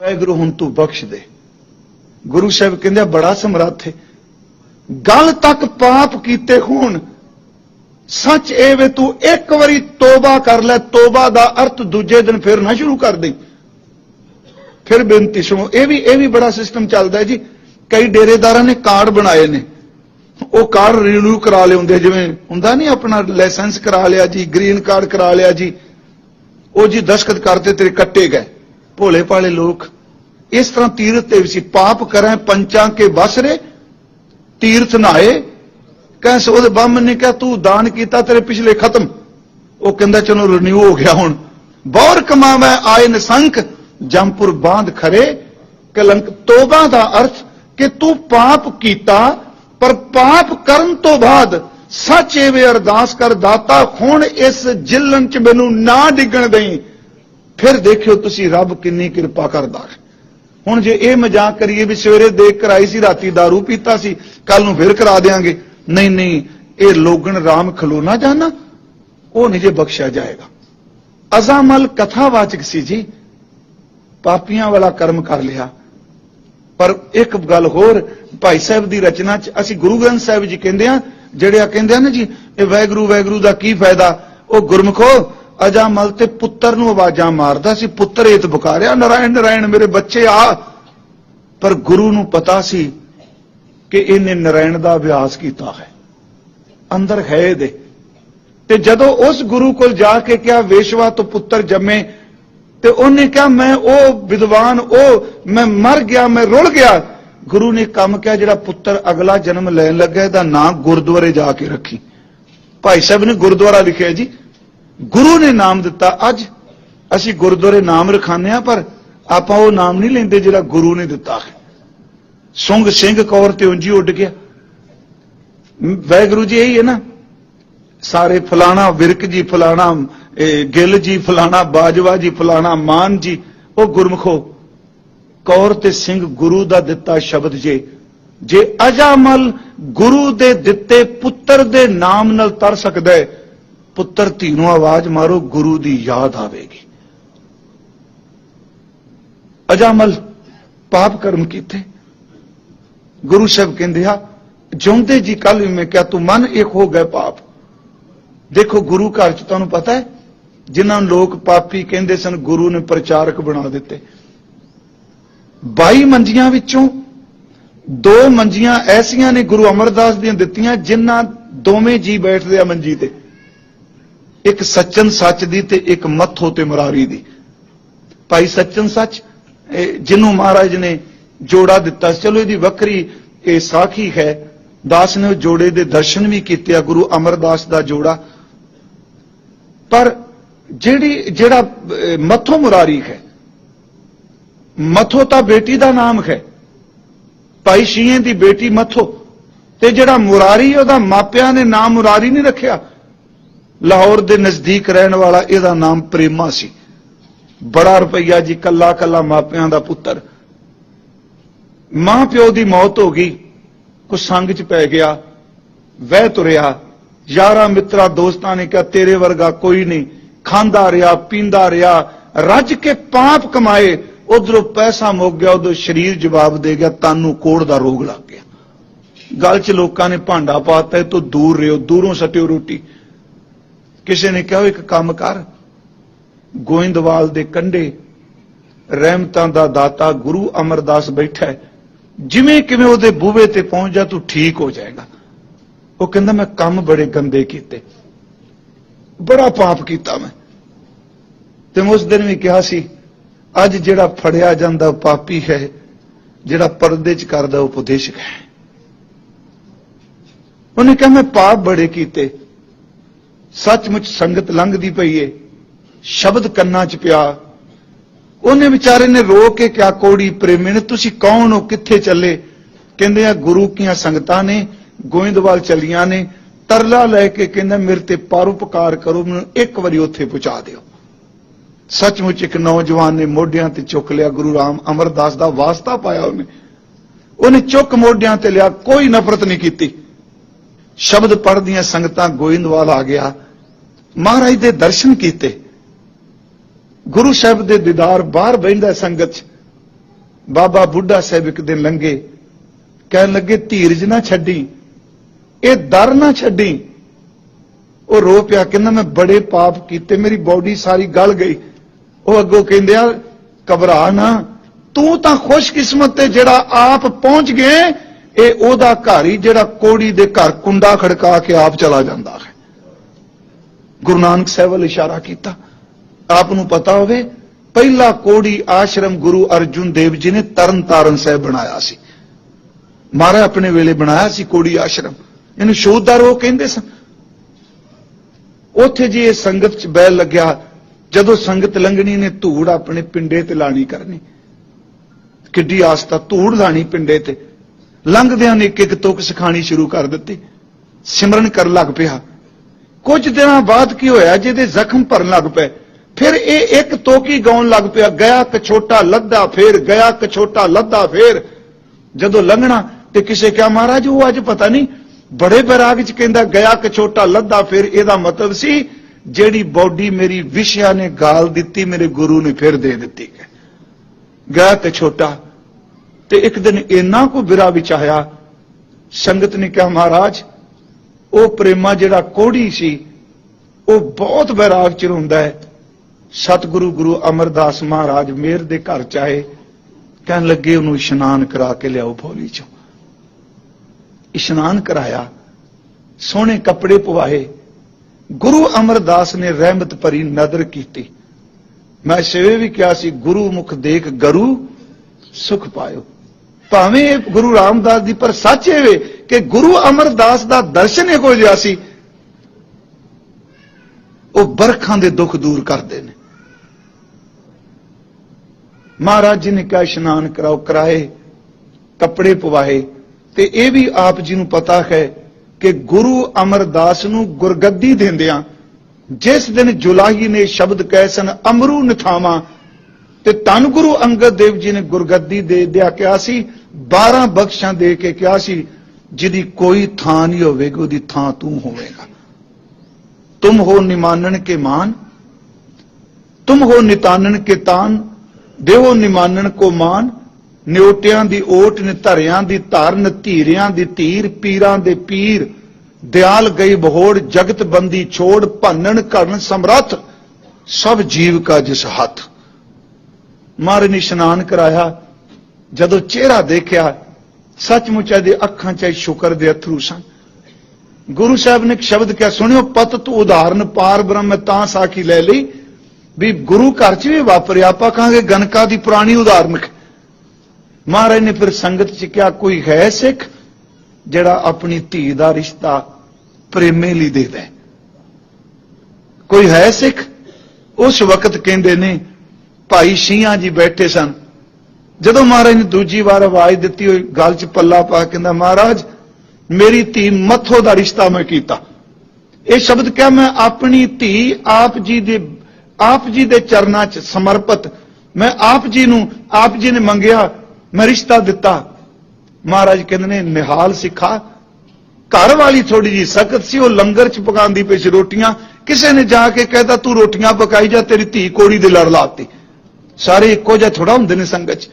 ਵਾਹਿਗੁਰੂ, ਹੁਣ ਤੂੰ ਬਖਸ਼ ਦੇ। ਗੁਰੂ ਸਾਹਿਬ ਕਹਿੰਦੇ ਬੜਾ ਸਮਰੱਥ ਹੈ ਗੱਲ ਤੱਕ ਪਾਪ ਕੀਤੇ ਹੋਣ, ਸੱਚ ਇਹ ਵੇ ਤੂੰ ਇੱਕ ਵਾਰੀ ਤੋਬਾ ਕਰ ਲੈ, ਤੋਬਾ ਦਾ ਅਰਥ ਦੂਜੇ ਦਿਨ ਫਿਰ ਨਾ ਸ਼ੁਰੂ ਕਰ ਦੇ ਫਿਰ ਬੇਨਤੀ ਸੁਣੋ, ਇਹ ਵੀ ਇਹ ਵੀ ਬੜਾ ਸਿਸਟਮ ਚੱਲਦਾ ਹੈ ਜੀ। ਕਈ ਡੇਰੇਦਾਰਾਂ ਨੇ ਕਾਰਡ ਬਣਾਏ ਨੇ। ਉਹ ਕਾਰਡ ਰੀਨਿਊ ਕਰਾ ਲਿਆਉਂਦੇ ਜਿਵੇਂ ਹੁੰਦਾ ਨਹੀਂ ਆਪਣਾ ਲਾਇਸੈਂਸ ਕਰਾ ਲਿਆ ਜੀ, ਗ੍ਰੀਨ ਕਾਰਡ ਕਰਾ ਲਿਆ ਜੀ। ਉਹ ਜੀ ਦਸਖਤ ਕਰਦੇ ਤੇਰੇ ਕੱਟੇ ਗਏ। ਭੋਲੇ ਭਾਲੇ ਲੋਕ, ਇਸ ਤਰ੍ਹਾਂ ਤੀਰਥ ਤੇ ਵੀ ਸੀ ਪਾਪ ਕਰਾਂ, ਪੰਚਾਂ ਕੇ ਬਸਰੇ ਤੀਰਥ ਨਾਏ ਕਹਿੰਸ ਉਹਦੇ ਬਾਹਮਣ ਨੇ ਕਿਹਾ, ਤੂੰ ਦਾਨ ਕੀਤਾ, ਤੇਰੇ ਪਿਛਲੇ ਖਤਮ। ਉਹ ਕਹਿੰਦਾ, ਚਲੋ ਰਿਨਿਊ ਹੋ ਗਿਆ ਹੁਣ। ਬੌਰ ਕਮਾਵੈ, ਆਏ ਨਸੰਕ ਜੰਪੁਰ ਬਾਂਧ ਖਰੇ, ਕਲੰਕ ਤੋਬਾ ਦਾ ਅਰਥ ਕਿ ਤੂੰ ਪਾਪ ਕੀਤਾ, ਪਰ ਪਾਪ ਕਰਨ ਤੋਂ ਬਾਅਦ ਸੱਚ ਇਹ ਵੇ ਅਰਦਾਸ ਕਰ, ਦਾਤਾ ਹੁਣ ਇਸ ਜਿਲਨ ਚ ਮੈਨੂੰ ਨਾ ਡਿੱਗਣ ਦੇਈ। ਫਿਰ ਦੇਖਿਓ ਤੁਸੀਂ ਰੱਬ ਕਿੰਨੀ ਕਿਰਪਾ ਕਰਦਾ ਹੈ। ਹੁਣ ਜੇ ਇਹ ਮਜ਼ਾਕ ਕਰੀਏ ਵੀ ਸਵੇਰੇ ਦੇਖ ਕਰਾਈ ਸੀ, ਰਾਤੀ दारू ਪੀਤਾ ਸੀ ਕੱਲ ਨੂੰ ਫਿਰ ਕਰਾ ਦੇਾਂਗੇ ਨਹੀਂ ਨਹੀਂ, ਇਹ ਲੋਗਣ ਰਾਮ ਖਲੋਣਾ ਜਾਣਾ, ਉਹ ਨਹੀਂ ਜੇ ਬਖਸ਼ਿਆ ਜਾਏਗਾ। ਅਜ਼ਾਮਲ ਕਥਾਵਾਚਕ ਸੀ ਜੀ। ਪਾਪੀਆਂ ਵਾਲਾ ਕਰਮ ਕਰ ਲਿਆ। ਪਰ ਇੱਕ ਗੱਲ ਹੋਰ, ਭਾਈ ਸਾਹਿਬ ਦੀ ਰਚਨਾ ਚ ਅਸੀਂ ਗੁਰੂ ਗ੍ਰੰਥ ਸਾਹਿਬ ਜੀ ਕਹਿੰਦੇ ਆ ਜਿਹੜੇ ਆ ਕਹਿੰਦੇ ਆ ਨਾ ਜੀ, ਇਹ ਵੈਗਰੂ ਵੈਗਰੂ ਦਾ ਕੀ ਫਾਇਦਾ? ਉਹ ਗੁਰਮਖੋ ਅਜਾਮਲ ਤੇ ਪੁੱਤਰ ਨੂੰ ਆਵਾਜ਼ਾਂ ਮਾਰਦਾ ਸੀ, ਪੁੱਤਰ ਇਹ ਬੁਕਾਰਿਆ ਨਰਾਇਣ ਨਰਾਇਣ, ਮੇਰੇ ਬੱਚੇ ਆ। ਪਰ ਗੁਰੂ ਨੂੰ ਪਤਾ ਸੀ ਕਿ ਇਹਨੇ ਨਰਾਇਣ ਦਾ ਅਭਿਆਸ ਕੀਤਾ ਹੈ। ਅੰਦਰ ਹੈ ਇਹਦੇ। ਤੇ ਜਦੋਂ ਉਸ ਗੁਰੂ ਕੋਲ ਜਾ ਕੇ ਕਿਹਾ, ਵੇਸ਼ਵਾ ਤੋਂ ਪੁੱਤਰ ਜੰਮੇ, ਤੇ ਉਹਨੇ ਕਿਹਾ, ਮੈਂ ਉਹ ਵਿਦਵਾਨ, ਉਹ ਮੈਂ ਮਰ ਗਿਆ, ਮੈਂ ਰੁਲ ਗਿਆ। ਗੁਰੂ ਨੇ ਕੰਮ ਕਿਹਾ, ਜਿਹੜਾ ਪੁੱਤਰ ਅਗਲਾ ਜਨਮ ਲੈਣ ਲੱਗਾ, ਇਹਦਾ ਨਾਂ ਗੁਰਦੁਆਰੇ ਜਾ ਕੇ ਰੱਖੀ। ਭਾਈ ਸਾਹਿਬ ਨੇ ਗੁਰਦੁਆਰਾ ਲਿਖਿਆ ਜੀ। ਗੁਰੂ ਨੇ ਨਾਮ ਦਿੱਤਾ। ਅੱਜ ਅਸੀਂ ਗੁਰਦੁਆਰੇ ਨਾਮ ਰਖਾਉਂਦੇ ਆ ਪਰ ਆਪਾਂ ਉਹ ਨਾਮ ਨਹੀਂ ਲੈਂਦੇ ਜਿਹੜਾ ਗੁਰੂ ਨੇ ਦਿੱਤਾ ਹੈ। ਸੁੰਗ ਸਿੰਘ ਕੌਰ ਤੇ ਉਂਝੀ ਉੱਡ ਗਿਆ। ਵੈਗੁਰੂ ਜੀ, ਇਹੀ ਹੈ ਨਾ। ਸਾਰੇ ਫਲਾਣਾ ਵਿਰਕ ਜੀ, ਫਲਾਣਾ ਗਿੱਲ ਜੀ, ਫਲਾਣਾ ਬਾਜਵਾ ਜੀ, ਫਲਾਣਾ ਮਾਨ ਜੀ, ਉਹ ਗੁਰਮਖੋ, ਕੌਰ ਤੇ ਸਿੰਘ ਗੁਰੂ ਦਾ ਦਿੱਤਾ ਸ਼ਬਦ ਜੇ। ਜੇ ਅਜਾਮਲ ਗੁਰੂ ਦੇ ਦਿੱਤੇ ਪੁੱਤਰ ਦੇ ਨਾਮ ਨਾਲ ਤਰ ਸਕਦਾ ਹੈ ਪੁੱਤਰ ਧੀ ਨੂੰ ਆਵਾਜ਼ ਮਾਰੋ, ਗੁਰੂ ਦੀ ਯਾਦ ਆਵੇਗੀ। ਅਜਾਮਲ ਪਾਪ ਕਰਮ ਕੀਤੇ। ਗੁਰੂ ਸਾਹਿਬ ਕਹਿੰਦੇ ਆ, ਜਿਉਂਦੇ ਜੀ ਕੱਲ ਵੀ ਮੈਂ ਕਿਹਾ, ਤੂੰ ਮਨ ਇੱਕ ਹੋ ਗਏ ਪਾਪ। ਦੇਖੋ, ਗੁਰੂ ਘਰ ਚ ਤੁਹਾਨੂੰ ਪਤਾ ਹੈ, ਜਿਨ੍ਹਾਂ ਲੋਕ ਪਾਪੀ ਕਹਿੰਦੇ ਸਨ, ਗੁਰੂ ਨੇ ਪ੍ਰਚਾਰਕ ਬਣਾ ਦਿੱਤੇ। 22 ਮੰਜੀਆਂ ਵਿੱਚੋਂ ਦੋ ਮੰਜੀਆਂ ਐਸੀਆਂ ਨੇ ਗੁਰੂ ਅਮਰਦਾਸ ਦੀਆਂ ਦਿੱਤੀਆਂ, ਜਿਨ੍ਹਾਂ ਦੋਵੇਂ ਜੀ ਬੈਠਦੇ ਆ ਮੰਜੀ ਤੇ। ਇੱਕ ਸੱਚਨ ਸੱਚ ਦੀ ਤੇ ਇੱਕ ਮੱਥੋ ਤੇ ਮੁਰਾਰੀ ਦੀ। ਭਾਈ ਸੱਚਨ ਸੱਚ ਜਿਹਨੂੰ ਮਹਾਰਾਜ ਨੇ ਜੋੜਾ ਦਿੱਤਾ ਚਲੋ ਇਹਦੀ ਵੱਖਰੀ ਇਹ ਸਾਖੀ ਹੈ। ਦਾਸ ਨੇ ਉਹ ਜੋੜੇ ਦੇ ਦਰਸ਼ਨ ਵੀ ਕੀਤੇ ਆ ਗੁਰੂ ਅਮਰਦਾਸ ਦਾ ਜੋੜਾ। ਪਰ ਜਿਹੜੀ ਜਿਹੜਾ ਅਹ, ਮੱਥੋ ਮੁਰਾਰੀ ਹੈ ਮੱਥੋ ਤਾਂ ਬੇਟੀ ਦਾ ਨਾਮ ਹੈ। ਭਾਈ ਸ਼ੀਏ ਦੀ ਬੇਟੀ ਮੱਥੋ। ਤੇ ਜਿਹੜਾ ਮੁਰਾਰੀ ਉਹਦਾ ਮਾਪਿਆਂ ਨੇ ਨਾਮ ਮੁਰਾਰੀ ਨਹੀਂ ਰੱਖਿਆ। ਲਾਹੌਰ ਦੇ ਨਜ਼ਦੀਕ ਰਹਿਣ ਵਾਲਾ ਇਹਦਾ ਨਾਮ ਪ੍ਰੇਮਾ ਸੀ। ਬੜਾ ਰੁਪਈਆ ਜੀ, ਕੱਲਾ ਕੱਲਾ ਮਾਪਿਆਂ ਦਾ ਪੁੱਤਰ। ਮਾਂ ਪਿਓ ਦੀ ਮੌਤ ਹੋ ਗਈ ਕੋ ਸੰਗ ਚ ਪੈ ਗਿਆ, ਵਹਿ ਤੁਰਿਆ। ਯਾਰਾਂ ਮਿੱਤਰਾਂ, ਦੋਸਤਾਂ ਨੇ ਕਿਹਾ, ਤੇਰੇ ਵਰਗਾ ਕੋਈ ਨਹੀਂ। ਖਾਂਦਾ ਰਿਹਾ, ਪੀਂਦਾ ਰਿਹਾ, ਰੱਜ ਕੇ ਪਾਪ ਕਮਾਏ। ਉਧਰੋਂ ਪੈਸਾ ਮੁੱਕ ਗਿਆ, ਉਧਰੋਂ ਸਰੀਰ ਜਵਾਬ ਦੇ ਗਿਆ, ਤਾਨੂੰ ਕੋੜ ਦਾ ਰੋਗ ਲੱਗ ਗਿਆ। ਗੱਲ 'ਚ ਲੋਕਾਂ ਨੇ ਭਾਂਡਾ ਪਾਤਾ ਇਹ ਤੋਂ ਦੂਰ ਰਿਓ, ਦੂਰੋਂ ਸਟਿਓ ਰੋਟੀ। ਕਿਸੇ ਨੇ ਕਿਹਾ ਇੱਕ ਕੰਮ ਕਰ। ਗੋਇੰਦਵਾਲ ਦੇ ਕੰਢੇ ਰਹਿਮਤਾਂ ਦਾ ਦਾਤਾ ਗੁਰੂ ਅਮਰਦਾਸ ਬੈਠਾ ਹੈ। ਜਿਵੇਂ ਕਿਵੇਂ ਉਹਦੇ ਬੂਹੇ ਤੇ ਪਹੁੰਚ ਜਾ, ਤੂੰ ਠੀਕ ਹੋ ਜਾਏਗਾ। ਉਹ ਕਹਿੰਦਾ, ਮੈਂ ਕੰਮ ਬੜੇ ਗੰਦੇ ਕੀਤੇ। ਬੜਾ ਪਾਪ ਕੀਤਾ ਮੈਂ। ਤੇ ਮੈਂ ਉਸ ਦਿਨ ਵੀ ਕਿਹਾ ਸੀ, ਅੱਜ ਜਿਹੜਾ ਫੜਿਆ ਜਾਂਦਾ ਪਾਪੀ ਹੈ। ਜਿਹੜਾ ਪਰਦੇ 'ਚ ਕਰਦਾ, ਉਹ ਉਪਦੇਸ਼ਕ ਹੈ। ਉਹਨੇ ਕਿਹਾ, ਮੈਂ ਪਾਪ ਬੜੇ ਕੀਤੇ। ਸੱਚਮੁੱਚ ਸੰਗਤ ਲੰਘਦੀ ਪਈ ਏ, ਸ਼ਬਦ ਕੰਨਾਂ 'ਚ ਪਿਆ। ਉਹਨੇ ਵਿਚਾਰੇ ਨੇ ਰੋ ਕੇ ਕਿਹਾ, ਕੋੜੀ ਪ੍ਰੇਮੀ ਨੇ ਤੁਸੀਂ ਕੌਣ ਹੋ? ਕਿੱਥੇ ਚੱਲੇ? ਕਹਿੰਦੇ ਆ, ਗੁਰੂ ਕੀਆਂ ਸੰਗਤਾਂ ਨੇ, ਗੋਇੰਦਵਾਲ ਚੱਲੀਆਂ ਨੇ, ਤਰਲਾ ਲੈ ਕੇ ਕਹਿੰਦਾ, ਮੇਰੇ ਤੇ ਪਰਉਪਕਾਰ ਕਰੋ, ਮੈਨੂੰ ਇੱਕ ਵਾਰੀ ਉੱਥੇ ਪਹੁੰਚਾ ਦਿਓ। ਸੱਚਮੁੱਚ ਇੱਕ ਨੌਜਵਾਨ ਨੇ ਮੋਢਿਆਂ ਤੇ ਚੁੱਕ ਲਿਆ, ਗੁਰੂ ਰਾਮ ਅਮਰਦਾਸ ਦਾ ਵਾਸਤਾ ਪਾਇਆ ਉਹਨੇ। ਉਹਨੇ ਚੁੱਕ ਮੋਢਿਆਂ ਤੇ ਲਿਆ, ਕੋਈ ਨਫ਼ਰਤ ਨਹੀਂ ਕੀਤੀ। ਸ਼ਬਦ ਪੜ੍ਹਦੀਆਂ ਸੰਗਤਾਂ ਗੋਇੰਦਵਾਲ ਆ ਗਿਆ। ਮਹਾਰਾਜ ਦੇ ਦਰਸ਼ਨ ਕੀਤੇ। ਗੁਰੂ ਸਾਹਿਬ ਦੇ ਦੀਦਾਰ ਬਾਹਰ ਬੈਠਦਾ ਸੰਗਤ 'ਚ। ਬਾਬਾ ਬੁੱਢਾ ਸਾਹਿਬ ਇੱਕ ਦਿਨ ਲੰਘੇ। ਕਹਿਣ ਲੱਗੇ, ਧੀਰਜ ਨਾ ਛੱਡੀ। ਇਹ ਦਰ ਨਾ ਛੱਡੀ। ਉਹ ਰੋ ਪਿਆ, ਕਹਿੰਦਾ, ਮੈਂ ਬੜੇ ਪਾਪ ਕੀਤੇ, ਮੇਰੀ ਬਾਡੀ ਸਾਰੀ ਗਲ ਗਈ। ਉਹ ਅੱਗੋਂ ਕਹਿੰਦੇ ਆ, ਘਬਰਾ ਨਾ। ਤੂੰ ਤਾਂ ਖੁਸ਼ਕਿਸਮਤ ਤੇ ਜਿਹੜਾ ਆਪ ਪਹੁੰਚ ਗਏ, ਇਹ ਉਹਦਾ ਘਰ ਹੀ ਜਿਹੜਾ ਕੋੜੀ ਦੇ ਘਰ ਕੁੰਡਾ ਖੜਕਾ ਕੇ ਆਪ ਚਲਾ ਜਾਂਦਾ ਹੈ। ਗੁਰੂ ਨਾਨਕ ਸਾਹਿਬ ਵੱਲ ਇਸ਼ਾਰਾ ਕੀਤਾ। ਆਪ ਨੂੰ ਪਤਾ ਹੋਵੇ, ਪਹਿਲਾ ਕੋੜੀ ਆਸ਼ਰਮ ਗੁਰੂ ਅਰਜੁਨ ਦੇਵ ਜੀ ਨੇ ਤਰਨ ਤਾਰਨ ਸਾਹਿਬ ਬਣਾਇਆ ਸੀ। ਮਹਾਰਾਜ ਆਪਣੇ ਵੇਲੇ ਬਣਾਇਆ ਸੀ ਕੋੜੀ ਆਸ਼ਰਮ। ਇਹਨੂੰ ਸ਼ੋਧਦਾਰ ਉਹ ਕਹਿੰਦੇ ਸਨ। ਉੱਥੇ ਜੀ ਇਹ ਸੰਗਤ ਚ ਬਹਿ ਲੱਗਿਆ। ਜਦੋਂ ਸੰਗਤ ਲੰਘਣੀ ਨੇ ਧੂੜ ਆਪਣੇ ਪਿੰਡੇ ਤੇ ਲਾਣੀ ਕਰਨੀ। ਕਿੱਡੀ ਆਸਤਾ ਧੂੜ ਲਾਣੀ ਪਿੰਡੇ ਤੇ। ਲੰਘਦਿਆਂ ਨੇ ਇੱਕ ਇੱਕ ਤੁਕ ਸਿਖਾਣੀ ਸ਼ੁਰੂ ਕਰ ਦਿੱਤੀ। ਸਿਮਰਨ ਕਰਨ ਲੱਗ ਪਿਆ। ਕੁਝ ਦਿਨਾਂ ਬਾਅਦ ਕੀ ਹੋਇਆ, ਜਿਹਦੇ ਜ਼ਖਮ ਭਰਨ ਲੱਗ ਪਏ। ਫਿਰ ਇਹ ਇੱਕ ਤੋਕੀ ਗਾਉਣ ਲੱਗ ਪਿਆ, ਗਿਆ ਕਛੋਟਾ ਲੱਦਾ ਫੇਰ, ਗਿਆ ਕਛੋਟਾ ਲੱਦਾ ਫੇਰ। ਜਦੋਂ ਲੰਘਣਾ ਤੇ ਕਿਸੇ ਕਿਹਾ, ਮਹਾਰਾਜ, ਉਹ ਅੱਜ ਪਤਾ ਨਹੀਂ, ਬੜੇ ਬੈਰਾਗ ਚ ਕਹਿੰਦਾ, ਗਿਆ ਕਛੋਟਾ ਲੱਦਾ ਫੇਰ, ਇਹਦਾ ਮਤਲਬ ਸੀ, ਜਿਹੜੀ ਬਾਡੀ ਮੇਰੀ ਵਿਸ਼ਿਆ ਨੇ ਗਾਲ ਦਿੱਤੀ, ਮੇਰੇ ਗੁਰੂ ਨੇ ਫਿਰ ਦੇ ਦਿੱਤੀ। ਗਿਆ ਕਛੋਟਾ ਤੇ ਇੱਕ ਦਿਨ ਇੰਨਾ ਕੋ ਵਿਰਾ ਵਿੱਚ ਆਇਆ, ਸੰਗਤ ਨੇ ਕਿਹਾ, ਮਹਾਰਾਜ ਉਹ ਪ੍ਰੇਮਾ ਜਿਹੜਾ ਕੋੜੀ ਸੀ, ਉਹ ਬਹੁਤ ਬੈਰਾਗ ਚ ਰੋਂਦਾ ਹੈ। ਸਤਿਗੁਰੂ ਗੁਰੂ ਅਮਰਦਾਸ ਮਹਾਰਾਜ ਮੇਰ ਦੇ ਘਰ ਚ ਆਏ, ਕਹਿਣ ਲੱਗੇ ਉਹਨੂੰ ਇਸ਼ਨਾਨ ਕਰਾ ਕੇ ਲਿਆਓ ਭੋਲੀ ਚੋਂ। ਇਸ਼ਨਾਨ ਕਰਾਇਆ, ਸੋਹਣੇ ਕੱਪੜੇ ਪਵਾਏ। ਗੁਰੂ ਅਮਰਦਾਸ ਨੇ ਰਹਿਮਤ ਭਰੀ ਨਦਰ ਕੀਤੀ। ਮੈਂ ਸਵੇਰੇ ਵੀ ਕਿਹਾ ਸੀ, ਗੁਰੂ ਮੁਖ ਦੇਖ ਗਰੂ, ਸੁਖ ਪਾਇਓ। ਭਾਵੇਂ ਗੁਰੂ ਰਾਮਦਾਸ ਦੀ ਪਰ ਸੱਚ ਇਹ ਵੇ ਕਿ ਗੁਰੂ ਅਮਰਦਾਸ ਦਾ ਦਰਸ਼ਨ ਇਹੋ ਜਿਹਾ ਸੀ, ਉਹ ਬਰਖਾਂ ਦੇ ਦੁੱਖ ਦੂਰ ਕਰਦੇ ਨੇ। ਮਹਾਰਾਜ ਜੀ ਨੇ ਕਿਹਾ, ਇਸ਼ਨਾਨ ਕਰਾਓ, ਕਰਾਏ, ਕੱਪੜੇ ਪਵਾਏ। ਤੇ ਇਹ ਵੀ ਆਪ ਜੀ ਨੂੰ ਪਤਾ ਹੈ ਕਿ ਗੁਰੂ ਅਮਰਦਾਸ ਨੂੰ ਗੁਰਗੱਦੀ ਦਿੰਦਿਆਂ ਜਿਸ ਦਿਨ ਜੁਲਾਹੀ ਨੇ ਸ਼ਬਦ ਕਹੇ ਸਨ, ਅਮਰੂ ਨਿਥਾਵਾਂ। ਤੇ ਧੰਨ ਗੁਰੂ ਅੰਗਦ ਦੇਵ ਜੀ ਨੇ ਗੁਰਗੱਦੀ ਦੇ ਦਿਆ ਕਿਹਾ ਸੀ 12 ਬਖਸ਼ਾਂ ਦੇ ਕੇ ਕਿਹਾ ਸੀ ਜਿਹਦੀ ਕੋਈ ਥਾਂ ਨਹੀਂ ਹੋਵੇਗੀ, ਉਹਦੀ ਥਾਂ ਤੂੰ ਹੋਵੇਗਾ। ਤੁਮ ਹੋ ਨਿਮਾਨਣ ਕੇ ਮਾਨ, ਤੁਮ ਹੋ ਨਿਤਾਨਣ ਕੇ ਤਾਨ, ਦੇਵੋ ਨਿਮਾਨਣ ਕੋ ਮਾਨ, ਨਿਉਟਿਆਂ ਦੀ ਓਟ ਨਿਧਰਿਆਂ ਦੀ ਧਰਨ ਧੀਰਿਆਂ ਦੀ ਧੀਰ, ਪੀਰਾਂ ਦੇ ਪੀਰ, ਦਿਆਲ ਗਈ ਬਹੋੜ, ਜਗਤ ਬੰਦੀ ਛੋੜ, ਭੰਨਣ ਕਰਨ ਸਮਰੱਥ, ਸਭ ਜੀਵ ਕਾ ਜਿਸ ਹੱਥ। ਮਾਰੇ ਨੇ ਇਸ਼ਨਾਨ ਕਰਾਇਆ, ਜਦੋਂ ਚਿਹਰਾ ਦੇਖਿਆ ਸੱਚਮੁੱਚ ਇਹਦੇ ਅੱਖਾਂ 'ਚ ਸ਼ੁਕਰ ਦੇ ਅਥਰੂ ਸਨ। ਗੁਰੂ ਸਾਹਿਬ ਨੇ ਇੱਕ ਸ਼ਬਦ ਕਿਹਾ, ਸੁਣਿਓ, ਪਤ, ਤੂੰ ਉਦਾਹਰਨ ਪਾਰ ਬ੍ਰਹਮ, ਮੈਂ ਤਾਂ ਸਾਖੀ ਲੈ ਲਈ ਵੀ ਗੁਰੂ ਘਰ 'ਚ ਵੀ ਵਾਪਰਿਆ ਆਪਾਂ ਕਹਾਂਗੇ ਗਨਕਾ ਦੀ ਪੁਰਾਣੀ ਉਦਾਹਰਨ ਮਹਾਰਾਜ ਨੇ ਫਿਰ ਸੰਗਤ 'ਚ ਕਿਹਾ, ਕੋਈ ਹੈ ਸਿੱਖ ਜਿਹੜਾ ਆਪਣੀ ਧੀ ਦਾ ਰਿਸ਼ਤਾ ਪ੍ਰੇਮੇ ਲਈ ਦੇਵੇ ਕੋਈ ਹੈ ਸਿੱਖ? ਉਸ ਵਕਤ ਕਹਿੰਦੇ ਨੇ, ਭਾਈ ਸ਼ੀਆਂ ਜੀ ਬੈਠੇ ਸਨ ਜਦੋਂ ਮਹਾਰਾਜ ਨੇ ਦੂਜੀ ਵਾਰ ਆਵਾਜ਼ ਦਿੱਤੀ ਹੋਈ ਗੱਲ 'ਚ ਪੱਲਾ ਪਾ ਕਹਿੰਦਾ, ਮਹਾਰਾਜ, ਮੇਰੀ ਧੀ ਮੱਥੋ ਦਾ ਰਿਸ਼ਤਾ ਮੈਂ ਕੀਤਾ। ਇਹ ਸ਼ਬਦ ਕਿਹਾ, ਮੈਂ ਆਪਣੀ ਧੀ ਆਪ ਜੀ ਦੇ, ਆਪ ਜੀ ਦੇ ਚਰਨਾਂ 'ਚ ਸਮਰਪਿਤ। ਮੈਂ ਆਪ ਜੀ ਨੂੰ, ਆਪ ਜੀ ਨੇ ਮੰਗਿਆ, ਮੈਂ ਰਿਸ਼ਤਾ ਦਿੱਤਾ। ਮਹਾਰਾਜ ਕਹਿੰਦੇ ਨੇ, ਨਿਹਾਲ ਸਿੱਖਾ, ਘਰ ਵਾਲੀ ਥੋੜੀ ਜੀ ਸਖਤ ਸੀ, ਉਹ ਲੰਗਰ 'ਚ ਪਕਾਉਂਦੀ ਪਈ ਸੀ ਰੋਟੀਆਂ, ਕਿਸੇ ਨੇ ਜਾ ਕੇ ਕਹਿਤਾ, ਤੂੰ ਰੋਟੀਆਂ ਪਕਾਈ ਜਾ, ਤੇਰੀ ਧੀ ਕੋੜੀ ਦੇ ਲੜ ਲਾਤੀ। ਸਾਰੇ ਇੱਕੋ ਜਿਹਾ ਥੋੜਾ ਹੁੰਦੇ ਨੇ ਸੰਗਤ 'ਚ।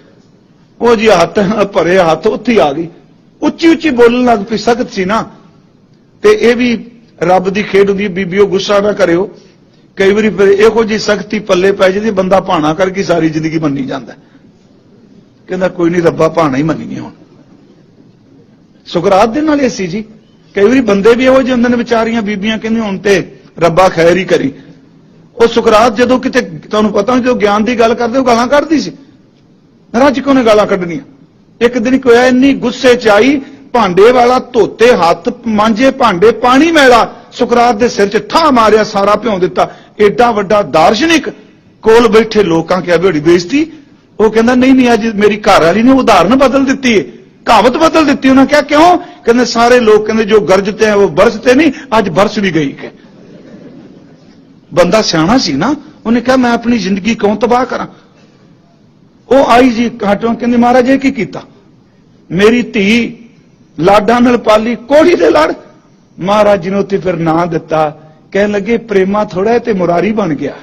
ਉਹ ਜੀ ਹੱਥ ਭਰੇ ਹੱਥ ਉੱਥੇ ਆ ਗਈ। ਉੱਚੀ ਉੱਚੀ ਬੋਲਣ ਲੱਗ ਪਈ ਸਖਤ ਸੀ ਨਾ। ਤੇ ਇਹ ਵੀ ਰੱਬ ਦੀ ਖੇਡ ਹੁੰਦੀ ਹੈ, ਬੀਬੀਓ ਗੁੱਸਾ ਨਾ ਕਰਿਓ। ਕਈ ਵਾਰੀ ਫਿਰ ਇਹੋ ਜੀ ਸਖਤੀ ਪੱਲੇ ਪੈ ਜਾਂਦੀ ਬੰਦਾ ਭਾਣਾ ਕਰਕੇ ਸਾਰੀ ਜ਼ਿੰਦਗੀ ਮੰਨੀ ਜਾਂਦਾ। ਕਹਿੰਦਾ ਕੋਈ ਨਹੀਂ ਰੱਬਾ ਭਾਣਾ ਹੀ ਮੰਨੀਏ ਹੁਣ। ਸੁਕਰਾਤ ਦੇ ਨਾਲ ਇਹ ਸੀ ਜੀ। ਕਈ ਵਾਰੀ ਬੰਦੇ ਵੀ ਇਹੋ ਜਿਹੇ ਹੁੰਦੇ ਨੇ ਵਿਚਾਰੀਆਂ ਬੀਬੀਆਂ ਕਹਿੰਦੀਆਂ ਹੁਣ ਤੇ ਰੱਬਾ ਖੈਰ ਹੀ ਕਰੀ। ਉਹ ਸੁਕਰਾਤ ਜਦੋਂ ਕਿਤੇ ਤੁਹਾਨੂੰ ਪਤਾ ਜਦੋਂ ਗਿਆਨ ਦੀ ਗੱਲ ਕਰਦੇ ਉਹ ਗਾਲਾਂ ਕੱਢਦੀ ਸੀ। ਰੱਜ ਕੋ ਨੇ ਗਾਲਾਂ ਕੱਢਣੀਆਂ। ਇੱਕ ਦਿਨ ਕੋਈ ਇੰਨੀ ਗੁੱਸੇ ਚ ਆਈ, ਭਾਂਡੇ ਵਾਲਾ ਧੋਤੇ ਹੱਥ, ਮਾਂਜੇ ਭਾਂਡੇ, ਪਾਣੀ ਮੈਲਾ, ਸੁਕਰਾਤ ਦੇ ਸਿਰ 'ਚ ਠਾ ਮਾਰਿਆ, ਸਾਰਾ ਭਿਉਂ ਦਿੱਤਾ। ਏਡਾ ਵੱਡਾ ਦਾਰਸ਼ਨਿਕ ਕੋਲ ਬੈਠੇ ਲੋਕਾਂ ਕਿਹਾ ਬੜੀ ਬੇਇੱਜ਼ਤੀ? ਉਹ ਕਹਿੰਦਾ, ਨਹੀਂ ਨਹੀਂ, ਅੱਜ ਮੇਰੀ ਘਰ ਵਾਲੀ ਨੇ ਉਦਾਹਰਨ ਬਦਲ ਦਿੱਤੀ ਹੈ ਕਹਾਵਤ ਬਦਲ ਦਿੱਤੀ ਉਹਨਾਂ ਕਿਹਾ, ਕਿਉਂ? ਕਹਿੰਦੇ, ਸਾਰੇ ਲੋਕ ਕਹਿੰਦੇ, ਜੋ ਗਰਜਤੇ ਹੈ ਉਹ ਬਰਸਤੇ ਨਹੀਂ, ਅੱਜ ਬਰਸ ਵੀ ਗਈ ਕਿ ਬੰਦਾ ਸਿਆਣਾ ਸੀ ਨਾ, ਉਹਨੇ ਕਿਹਾ, ਮੈਂ ਆਪਣੀ ਜ਼ਿੰਦਗੀ ਕਿਉਂ ਤਬਾਹ ਕਰਾਂ? ਉਹ ਆਈ ਜੀ ਕਾਟੋਂ ਕਹਿੰਦੀ, ਮਹਾਰਾਜ ਇਹ ਕੀ ਕੀਤਾ? ਮੇਰੀ ਧੀ ਲਾਡਾਂ ਨਾਲ ਪਾਲੀ ਕੋੜੀ ਦੇ ਲੜ। ਮਹਾਰਾਜ ਜੀ ਨੇ ਉੱਤੇ ਫਿਰ ਨਾਂ ਦਿੱਤਾ। ਕਹਿਣ ਲੱਗੇ, ਪ੍ਰੇਮਾ ਥੋੜਾ ਤੇ ਮੁਰਾਰੀ ਬਣ ਗਿਆ।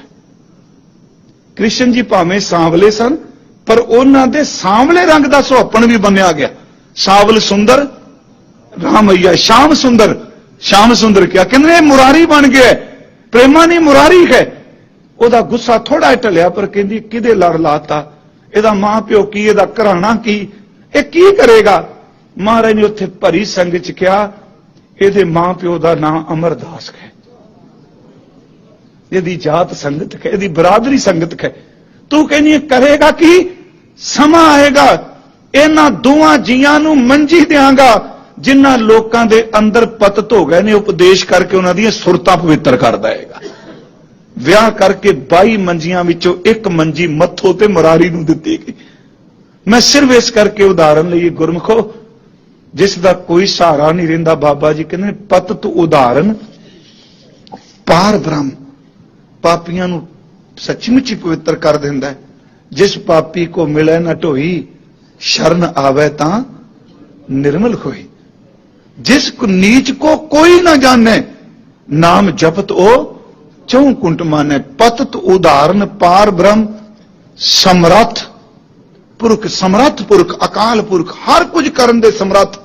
ਕ੍ਰਿਸ਼ਨ ਜੀ ਭਾਵੇਂ ਸਾਂਵਲੇ ਸਨ, ਪਰ ਉਹਨਾਂ ਦੇ ਸਾਂਵਲੇ ਰੰਗ ਦਾ ਸੁਹੱਪਣ ਵੀ ਬੰਨਿਆ ਗਿਆ। ਸਾਵਲ ਸੁੰਦਰ, ਰਾਮਈਆ ਸ਼ਾਮ ਸੁੰਦਰ ਸ਼ਾਮ ਸੁੰਦਰ ਕਿਹਾ। ਕਹਿੰਦੇ, ਇਹ ਮੁਰਾਰੀ ਬਣ ਗਿਆ ਪ੍ਰੇਮਾ ਨਹੀਂ, ਮੁਰਾਰੀ ਹੈ। ਉਹਦਾ ਗੁੱਸਾ ਥੋੜਾ ਢਲਿਆ, ਪਰ ਕਹਿੰਦੀ, ਕਿਹਦੇ ਲੜ ਲਾਤਾ? ਇਹਦਾ ਮਾਂ ਪਿਓ ਕੀ, ਇਹਦਾ ਘਰਾਣਾ ਕੀ, ਇਹ ਕੀ ਕਰੇਗਾ? ਮਹਾਰਾਜ ਨੇ ਉੱਥੇ ਭਰੀ ਸੰਗਤ ਚ ਕਿਹਾ, ਇਹਦੇ ਮਾਂ ਪਿਓ ਦਾ ਨਾਮ ਅਮਰਦਾਸ ਹੈ। ਇਹਦੀ ਜਾਤ ਸੰਗਤ ਹੈ, ਇਹਦੀ ਬਰਾਦਰੀ ਸੰਗਤ ਹੈ। ਤੂੰ ਕਹਿੰਦੀ ਕਰੇਗਾ ਕੀ? ਸਮਾਂ ਆਏਗਾ, ਇਹਨਾਂ ਦੋਵਾਂ ਜੀਆਂ ਨੂੰ ਮੰਜੀ ਦਿਆਂਗਾ, ਜਿਨ੍ਹਾਂ ਲੋਕਾਂ ਦੇ ਅੰਦਰ ਪਤਤ ਹੋ ਗਏ ਨੇ, ਉਪਦੇਸ਼ ਕਰਕੇ ਉਹਨਾਂ ਦੀਆਂ ਸੁਰਤਾਂ ਪਵਿੱਤਰ ਕਰ ਦੇਗਾ ਵਿਆਹ ਕਰਕੇ 22 ਮੰਜੀਆਂ ਵਿੱਚੋਂ ਇੱਕ ਮੰਜੀ ਮੱਥੋ ਤੇ ਮੁਰਾਰੀ ਨੂੰ ਦਿੱਤੀ ਗਈ। ਮੈਂ ਸਿਰਫ ਇਸ ਕਰਕੇ ਉਦਾਹਰਨ ਲਈ ਇਹ ਗੁਰਮਖੋ ਜਿਸ ਦਾ ਕੋਈ ਸਹਾਰਾ ਨਹੀਂ ਰਹਿੰਦਾ ਬਾਬਾ ਜੀ ਕਹਿੰਦੇ ਨੇ, ਪਤਤ ਉਦਾਹਰਨ। ਪਾਰ ਬ੍ਰਹਮ ਪਾਪੀਆਂ ਨੂੰ ਸੱਚਮੁੱਚ ਪਵਿੱਤਰ ਕਰ ਦਿੰਦਾ ਜਿਸ ਪਾਪੀ ਕੋ ਮਿਲੇ ਨਾ ਢੋਈ ਸ਼ਰਨ ਆਵੇ ਤਾਂ ਨਿਰਮਲ ਹੋਈ। ਜਿਸ ਕੋ ਨੀਚ ਕੋ ਕੋਈ ਨਾ ਜਾਣੇ ਨਾਮ ਜਪਤ ਉਹ ਚੌ ਕੁੰਟ ਮਾਨੇ ਪਤਤ ਉਦਾਹਰਨ ਪਾਰ ਬ੍ਰਹਮ, ਸਮਰੱਥ ਪੁਰਖ ਸਮਰੱਥ ਪੁਰਖ, ਅਕਾਲ ਪੁਰਖ, ਹਰ ਕੁਝ ਕਰਨ ਦੇ ਸਮਰੱਥ।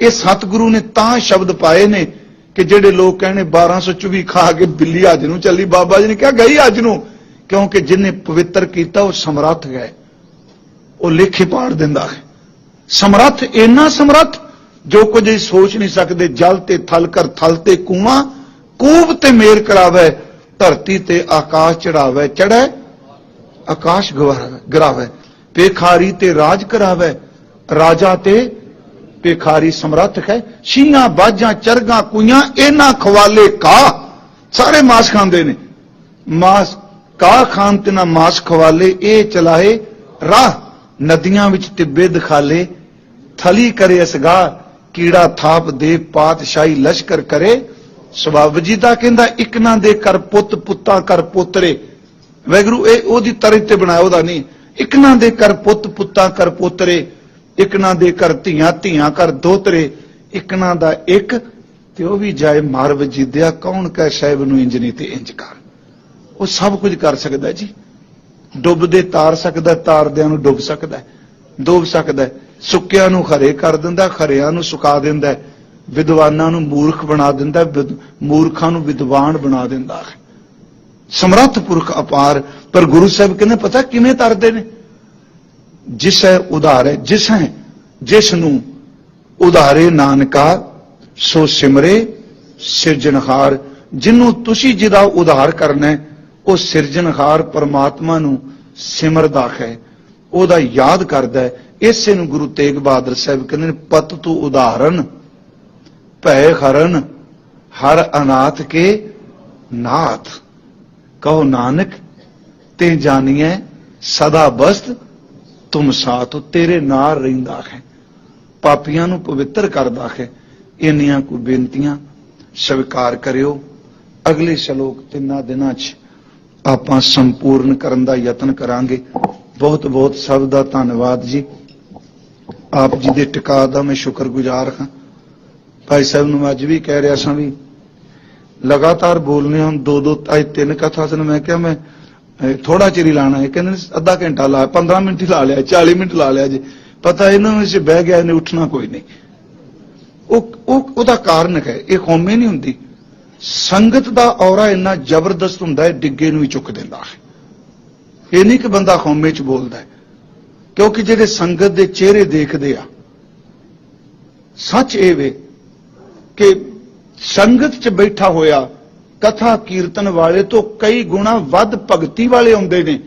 ਇਹ ਸਤਿਗੁਰੂ ਨੇ ਤਾਂ ਸ਼ਬਦ ਪਾਏ ਨੇ ਕਿ ਜਿਹੜੇ ਲੋਕ ਕਹਿੰਦੇ 1224 ਖਾ ਕੇ ਬਿੱਲੀ ਅੱਜ ਨੂੰ ਚੱਲੀ, ਬਾਬਾ ਜੀ ਨੇ ਕਿਹਾ ਗਈ ਅੱਜ ਨੂੰ, ਕਿਉਂਕਿ ਜਿਹਨੇ ਪਵਿੱਤਰ ਕੀਤਾ ਉਹ ਸਮਰੱਥ ਗਏ। ਉਹ ਲੇਖੇ ਪਾੜ ਦਿੰਦਾ ਹੈ। ਸਮਰੱਥ ਇੰਨਾ ਸਮਰੱਥ, ਜੋ ਕੁਝ ਸੋਚ ਨਹੀਂ ਸਕਦੇ, ਜਲ ਤੇ ਥਲ ਕਰ, ਥਲ ਤੇ ਕੂਆਂ ਕੂਬ ਤੇ ਮੇਰ ਕਰਾਵੇ ਧਰਤੀ ਤੇ ਆਕਾਸ਼ ਚੜਾਵੇ ਚੜੈ ਆਕਾਸ਼ ਗਵਾਵੇ ਗਰਾਵੇ। ਪੇਖਾਰੀ ਤੇ ਰਾਜ ਕਰਾਵੇ। ਰਾਜਾ ਤੇ ਪੇਖਾਰੀ ਸਮਰੱਥ ਹੈ। ਸ਼ੀਆਂ ਬਾਜਾਂ, ਚਰਗਾ, ਕੁਈਆਂ, ਇਹਨਾਂ ਖਵਾਲੇ ਕਾ। ਸਾਰੇ ਮਾਸ ਖਾਂਦੇ ਨੇ। ਮਾਸ ਕਾ ਖਾਨ ਤੇ ਨਾ ਮਾਸ ਖਵਾਲੇ, ਇਹ ਚਲਾਏ ਰਾਹ। ਨਦੀਆਂ ਵਿੱਚ ਟਿੱਬੇ ਦਿਖਾਲੇ। ਥਲੀ ਕਰੇ ਅਸਗਾ ਕੀੜਾ ਥਾਪ ਦੇ ਪਾਤਸ਼ਾਹੀ ਲਸ਼ਕਰ ਕਰੇ। ਸਬਬ ਜੀ ਦਾ ਕਹਿੰਦਾ, ਇੱਕ ਨਾ ਦੇ ਕਰ ਪੁੱਤ, ਪੁੱਤਾਂ ਕਰ ਪੋਤਰੇ। ਵੈਗਰੂ, ਇਹ ਉਹਦੀ ਤਰਜ ਤੇ ਬਣਾਇਆ, ਉਹਦਾ ਨਹੀਂ। ਇੱਕ ਨਾ ਦੇ ਕਰ ਪੁੱਤ, ਪੁੱਤਾਂ ਕਰ ਪੋਤਰੇ, ਇੱਕ ਨਾ ਦੇ ਕਰ ਧੀਆਂ ਧੀਆਂ ਕਰ ਦੋਤਰੇ, ਇੱਕ ਨਾ ਦਾ ਇੱਕ, ਤੇ ਉਹ ਵੀ ਜਾਏ ਮਾਰ ਵਜੀਦਿਆ, ਕੌਣ ਕਹਿ ਸਾਹਿਬ ਨੂੰ ਇੰਜ ਨਹੀਂ ਤੇ ਇੰਜ ਕਰ। ਉਹ ਸਭ ਕੁਝ ਕਰ ਸਕਦਾ ਜੀ। ਡੁੱਬਦੇ ਤਾਰ ਸਕਦਾ, ਤਾਰਦਿਆਂ ਨੂੰ ਡੁੱਬ ਸਕਦਾ। ਡੁੱਬ ਸਕਦਾ, ਸੁੱਕਿਆਂ ਨੂੰ ਖਰੇ ਕਰ ਦਿੰਦਾ, ਖਰਿਆਂ ਨੂੰ ਸੁਕਾ ਦਿੰਦਾ। ਵਿਦਵਾਨਾਂ ਨੂੰ ਮੂਰਖ ਬਣਾ ਦਿੰਦਾ, ਵਿਦ- ਮੂਰਖਾਂ ਨੂੰ ਵਿਦਵਾਨ ਬਣਾ ਦਿੰਦਾ ਹੈ। ਸਮਰੱਥ ਪੁਰਖ ਅਪਾਰ, ਪਰ ਗੁਰੂ ਸਾਹਿਬ ਕਹਿੰਦੇ ਪਤਾ ਕਿਵੇਂ ਤਰਦੇ ਨੇ? ਜਿਸ ਹੈ ਉਧਾਰ ਹੈ, ਜਿਸ ਹੈ, ਜਿਸ ਨੂੰ ਉਧਾਰੇ ਨਾਨਕਾ, ਸੋ ਸਿਮਰੇ ਸਿਰਜਣਹਾਰ। ਜਿਹਨੂੰ ਤੁਸੀਂ ਜਿਹਦਾ ਉਧਾਰ ਕਰਨਾ ਉਹ ਸਿਰਜਣਹਾਰ ਪਰਮਾਤਮਾ ਨੂੰ ਸਿਮਰਦਾ ਹੈ। ਉਹਦਾ ਯਾਦ ਕਰਦਾ ਹੈ। ਇਸੇ ਨੂੰ ਗੁਰੂ ਤੇਗ ਬਹਾਦਰ ਸਾਹਿਬ ਕਹਿੰਦੇ ਨੇ, ਪਤ ਤੂੰ ਉਦਾਹਰਨ ਭੈ ਹਰਨ, ਹਰ ਅਨਾਥ ਕੇ ਨਾਥ। ਕਹੋ ਨਾਨਕ, ਤੇ ਜਾਣੀਐ ਸਦਾ ਬਸਤ, ਤੁਮ ਸਾਥ ਤੇਰੇ ਨਾਲ ਰਹਿੰਦਾ ਹੈ। ਪਾਪੀਆਂ ਨੂੰ ਪਵਿੱਤਰ ਕਰਦਾ ਹੈ। ਇੰਨੀਆਂ ਕੋ ਬੇਨਤੀਆਂ, ਸਵੀਕਾਰ ਕਰਿਓ। ਅਗਲੇ ਸ਼ਲੋਕ ਤਿੰਨਾਂ ਦਿਨਾਂ 'ਚ ਆਪਾਂ ਸੰਪੂਰਨ ਕਰਨ ਦਾ ਯਤਨ ਕਰਾਂਗੇ। ਬਹੁਤ ਬਹੁਤ ਸਭ ਦਾ ਧੰਨਵਾਦ ਜੀ। ਆਪ ਜੀ ਦੇ ਟਿਕਾ ਦਾ ਮੈਂ ਸ਼ੁਕਰਗੁਜ਼ਾਰ ਹਾਂ। ਭਾਈ ਸਾਹਿਬ ਨੂੰ ਅੱਜ ਵੀ ਕਹਿ ਰਿਹਾ ਸਾਂ ਵੀ ਲਗਾਤਾਰ ਬੋਲਨੇ ਹੁਣ ਦੋ ਦੋ, ਅੱਜ ਤਿੰਨ ਕਥਾ ਸਨ, ਮੈਂ ਕਿਹਾ ਮੈਂ ਥੋੜਾ ਚਿਰ ਹੀ ਲਾਣਾ ਹੈ। ਕਹਿੰਦੇ ਅੱਧਾ ਘੰਟਾ ਲਾ 15 ਮਿੰਟ ਹੀ ਲਾ ਲਿਆ 40 ਮਿੰਟ ਲਾ ਲਿਆ ਜੀ। ਪਤਾ ਇਹਨਾਂ ਨੂੰ ਬਹਿ ਗਿਆ, ਇਹਨੇ ਉੱਠਣਾ ਕੋਈ ਨਹੀਂ। ਉਹ ਉਹ, ਉਹਦਾ ਕਾਰਨ ਹੈ, ਇਹ ਕੌਮੇ ਨਹੀਂ ਹੁੰਦੀ। ਸੰਗਤ ਦਾ ਔਰਾ ਇੰਨਾ ਜ਼ਬਰਦਸਤ ਹੁੰਦਾ ਹੈ, ਡਿੱਗੇ ਨੂੰ ਹੀ ਚੁੱਕ ਦਿੰਦਾ ਹੈ। ਇਹ ਨਹੀਂ ਕਿ ਬੰਦਾ ਕੌਮੇ ਚ ਬੋਲਦਾ ਕਿਉਂਕਿ ਜਿਹੜੇ ਸੰਗਤ ਦੇ ਚਿਹਰੇ ਦੇਖਦੇ ਆ, ਸੱਚ ਇਹ ਵੇ ਕਿ ਸੰਗਤ 'ਚ ਬੈਠਾ ਹੋਇਆ ਕਥਾ ਕੀਰਤਨ ਵਾਲੇ ਤੋਂ ਕਈ ਗੁਣਾ ਵੱਧ ਭਗਤੀ ਵਾਲੇ ਆਉਂਦੇ ਨੇ।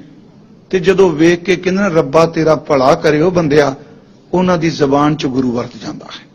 ਤੇ ਜਦੋਂ ਵੇਖ ਕੇ ਕਹਿੰਦੇ ਨੇ, ਰੱਬਾ ਤੇਰਾ ਭਲਾ ਕਰਿਓ ਬੰਦਿਆ, ਉਹਨਾਂ ਦੀ ਜ਼ਬਾਨ 'ਚ ਗੁਰੂ ਵਰਤ ਜਾਂਦਾ ਹੈ।